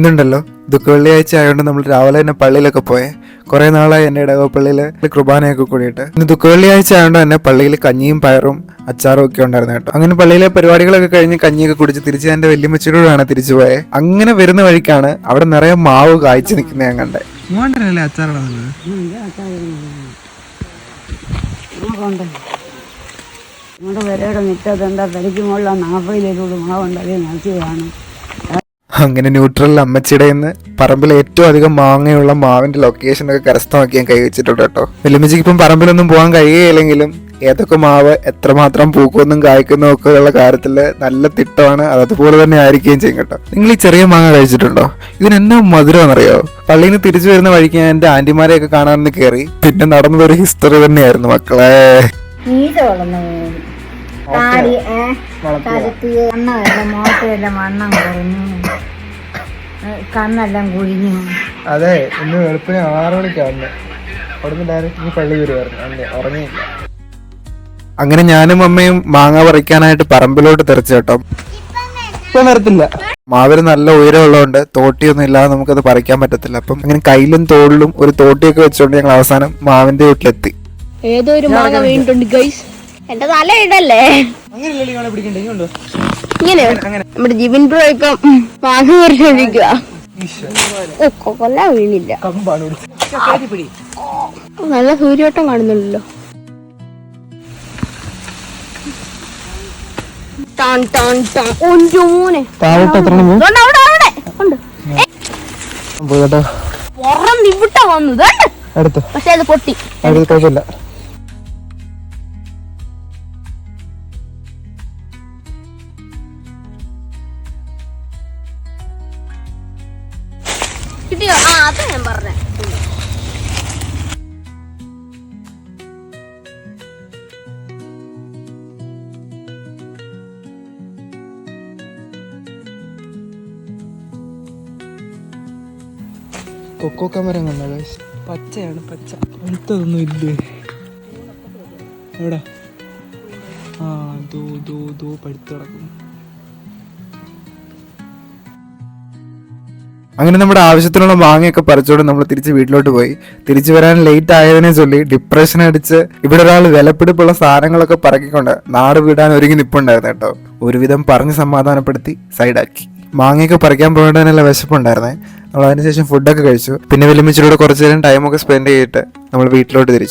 ഇന്നുണ്ടല്ലോ. ദുഃഖ വെള്ളിയാഴ്ച ആയതുകൊണ്ട് നമ്മൾ രാവിലെ തന്നെ പള്ളിയിലൊക്കെ പോയേ. കുറെ നാളായി എന്റെ ഇടവ പള്ളിയിൽ കുർബാനയൊക്കെ കൂടിയിട്ട്. ഇന്ന് ദുഃഖ വെള്ളിയാഴ്ച ആയതുകൊണ്ട് തന്നെ പള്ളിയിൽ കഞ്ഞിയും പയറും അച്ചാറും ഒക്കെ ഉണ്ടായിരുന്നു കേട്ടോ. അങ്ങനെ പള്ളിയിലെ പരിപാടികളൊക്കെ കഴിഞ്ഞ് കഞ്ഞിയൊക്കെ കുടിച്ച് തിരിച്ച് എന്റെ വല്യമ്മച്ചിയോടാണ് തിരിച്ചു പോയത് അങ്ങനെ വരുന്ന വഴിക്കാണ് അവിടെ നിറയെ മാവ് കായ്ച്ചു നിൽക്കുന്നത് ഞാൻ കണ്ടേ. നമ്മുടെ വിലയുടെ മുറ്റത്ത് എന്താ തലയ്ക്ക് മുകളിൽ നാൽപ്പതിലേക്കുള്ള മാവുണ്ട് നിറച്ച് കാണും. അങ്ങനെ ന്യൂട്രൽ അമ്മച്ചിയുടെ നിന്ന് പറമ്പിൽ ഏറ്റവും അധികം മാങ്ങയുള്ള മാവിന്റെ ലൊക്കേഷൻ ഒക്കെ കരസ്ഥമാക്കി ഞാൻ കൈവച്ചിട്ടുണ്ട് കേട്ടോ. വലിയമ്മച്ചിക്ക് ഇപ്പം പറമ്പിലൊന്നും പോകാൻ കഴിയുകയില്ലെങ്കിലും ഏതൊക്കെ മാവ് എത്രമാത്രം പൂക്കുമെന്നും കായ്ക്കുന്നും ഒക്കെ ഉള്ള കാര്യത്തിൽ നല്ല തിട്ടമാണ്. അത് അതുപോലെ തന്നെ ആയിരിക്കുകയും ചെയ്യും കേട്ടോ. നിങ്ങൾ ഈ ചെറിയ മാങ്ങ കഴിച്ചിട്ടുണ്ടോ? ഇതിനെന്നാ മധുരമെന്നറിയോ പള്ളിയിൽ നിന്ന് തിരിച്ചു വരുന്ന വഴിക്ക് ഞാൻ എന്റെ ആന്റിമാരെയൊക്കെ കാണാൻ കയറി. പിന്നെ നടന്നതൊരു ഹിസ്റ്ററി തന്നെയായിരുന്നു മക്കളെ. മോട്ടയെല്ലാം വണ്ണം കുറഞ്ഞു. കണ്ണെല്ലാം കുഴിഞ്ഞു. അതെ ഇന്ന് വെളുപ്പിന് ആറു മണിക്കാണ്. അവിടുന്ന് ഡയറക്റ്റ് ഈ പള്ളി വരുമായിരുന്നു അല്ലേ ഉറങ്ങിയില്ല. അങ്ങനെ ഞാനും അമ്മയും മാങ്ങ പറിക്കാനായിട്ട് പറമ്പിലോട്ട് തെറിച്ചു കേട്ടോ. ഇപ്പൊ നിർത്തില്ല മാവിന് നല്ല ഉയരമുള്ളതുകൊണ്ട് തോട്ടിയൊന്നും ഇല്ലാതെ നമുക്കത് പറിക്കാൻ പറ്റത്തില്ല. അപ്പം അങ്ങനെ കയ്യിലും തോളിലും ഒരു തോട്ടിയൊക്കെ വെച്ചുകൊണ്ട് ഞങ്ങൾ അവസാനം മാവിന്റെ വീട്ടിലെത്തി. ഏതോ ഒരു മാങ്ങ വീണിട്ടുണ്ട് ഗൈസ് എന്റെ തല ഇടല്ലേ ഇങ്ങനെ നമ്മുടെ ജിബിൻ ബ്രോ ഇപ്പം മാങ്ങ കൊല്ല വീണില്ല. നല്ല സൂര്യോട്ടം കാണുന്നുണ്ടല്ലോ. പുറം നിവിട്ട വന്നു. പക്ഷെ അത് പൊട്ടി. കുഴപ്പമില്ല. കിട്ടിയോ? ആ അതാ ഞാൻ പറഞ്ഞേ. കൊക്കോ കമരം കണ്ടോ പച്ചയാണ് പച്ച. അടുത്തതൊന്നും ഇല്ലേ? എവിടെ? ആ ദോ ദോ ദോ പഴുത്ത് കിടക്കുന്നു അങ്ങനെ നമ്മുടെ ആവശ്യത്തിനുള്ള മാങ്ങയൊക്കെ പറിച്ചോണ്ട് നമ്മൾ തിരിച്ച് വീട്ടിലോട്ട് പോയി. തിരിച്ചു വരാൻ ലേറ്റ് ആയതിനെ ചൊല്ലി ഡിപ്രഷൻ അടിച്ച് ഇവിടെ ഒരാൾ വിലപ്പിടിപ്പുള്ള സാധനങ്ങളൊക്കെ പറക്കിക്കൊണ്ട് നാട് വിടാൻ ഒരുങ്ങി നിപ്പുണ്ടായിരുന്നു കേട്ടോ. ഒരുവിധം പറഞ്ഞ് സമാധാനപ്പെടുത്തി സൈഡാക്കി. മാങ്ങയൊക്കെ പറിക്കാൻ പോകേണ്ടതിനുള്ള വിശപ്പുണ്ടായിരുന്നേ. നമ്മൾ അതിനുശേഷം ഫുഡൊക്കെ കഴിച്ചു. പിന്നെ വിലമിച്ചിലൂടെ കുറച്ച് നേരം ടൈമൊക്കെ സ്പെൻഡ് ചെയ്തിട്ട് നമ്മൾ വീട്ടിലോട്ട് തിരിച്ചു.